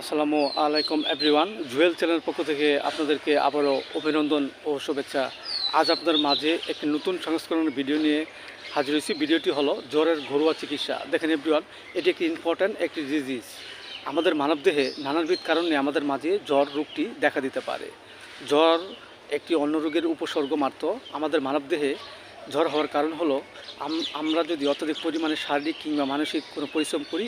আসসালামু আলাইকুম এভরিওয়ান জুয়েল চ্যানেলের পক্ষ থেকে আপনাদেরকে আবারও অভিনন্দন ও শুভেচ্ছা। আজ আপনাদের মাঝে একটি নতুন সংস্করণের ভিডিও নিয়ে হাজির হয়েছি। ভিডিওটি হলো জ্বরের ঘরোয়া চিকিৎসা। দেখেন এভরিওয়ান এটি একটি ইম্পর্ট্যান্ট একটি ডিজিজ আমাদের মানবদেহে নানানবিধ কারণে আমাদের মাঝে জ্বর রোগটি দেখা দিতে পারে। জ্বর একটি অন্য রোগের উপসর্গ মাত্র আমাদের মানবদেহে জ্বর হওয়ার কারণ হলো আমরা যদি অত্যধিক পরিমাণে শারীরিক কিংবা মানসিক কোনো পরিশ্রম করি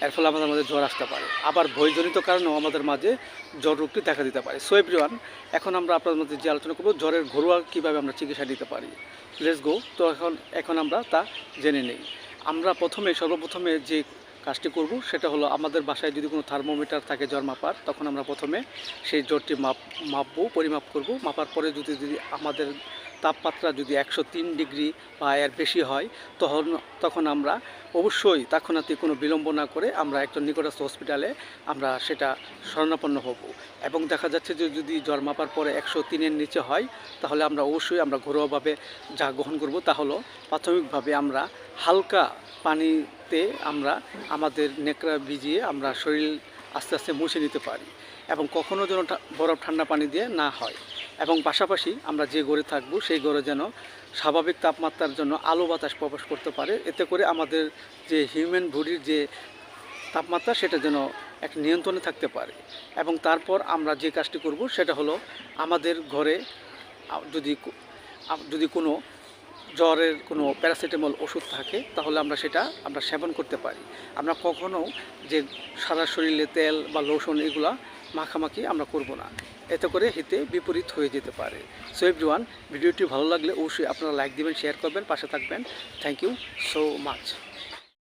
এর ফলে আমাদের মাঝে জ্বর আসতে পারে। আবার ভয়জনিত কারণেও আমাদের মাঝে জ্বর রোগটি দেখা দিতে পারে। সো এভরিওয়ান এখন আমরা আপনাদের মধ্যে যে আলোচনা করব, জ্বরের ঘরোয়া কীভাবে আমরা চিকিৎসা নিতে পারি। লেটস গো তো এখন এখন আমরা তা জেনে নেই। আমরা প্রথমে, সর্বপ্রথমে যে কাজটি করব, সেটা হলো আমাদের বাসায় যদি কোনো থার্মোমিটার থাকে জ্বর মাপার, তখন আমরা প্রথমে সেই জ্বরটি মাপ, মাপবো, পরিমাপ করব। মাপার পরে যদি যদি আমাদের তাপমাত্রা যদি একশো তিন ডিগ্রি বা এর বেশি হয়, তখন তখন আমরা অবশ্যই তখনাতে কোনো বিলম্ব না করে আমরা একজন নিকটস্থ হসপিটালে আমরা সেটা শরণাপন্ন হব। এবং দেখা যাচ্ছে যে যদি জ্বর মাপার পরে একশো তিনের নিচে হয়, তাহলে আমরা অবশ্যই আমরা ঘরোয়াভাবে যা গ্রহণ করব তা হলো প্রাথমিকভাবে আমরা হালকা পানিতে আমরা আমাদের নেকড়া ভিজিয়ে আমরা শরীর আস্তে আস্তে মুছে নিতে পারি এবং কখনও যেন বরফ ঠান্ডা পানি দিয়ে না হয়। এবং পাশাপাশি আমরা যে ঘরে থাকব সেই গড়ে যেন স্বাভাবিক তাপমাত্রার জন্য আলো বাতাস প্রবেশ করতে পারে। এতে করে আমাদের যে হিউম্যান বডির যে তাপমাত্রা সেটা যেন এক নিয়ন্ত্রণে থাকতে পারে। এবং তারপর আমরা যে কাজটি করব সেটা হলো আমাদের ঘরে যদি যদি কোনো জ্বরের কোনো প্যারাসিটামল ওষুধ থাকে, তাহলে আমরা সেটা আমরা সেবন করতে পারি। আমরা কখনও যে সারা শরীরে তেল বা লোশন এগুলা মাখামাখি আমরা করব না। এতে করে হিতে বিপরীত হয়ে যেতে পারে। সো এভরিওয়ান ভিডিওটি ভালো লাগলে অবশ্যই আপনারা লাইক দেবেন শেয়ার করবেন, পাশে থাকবেন। Thank you so much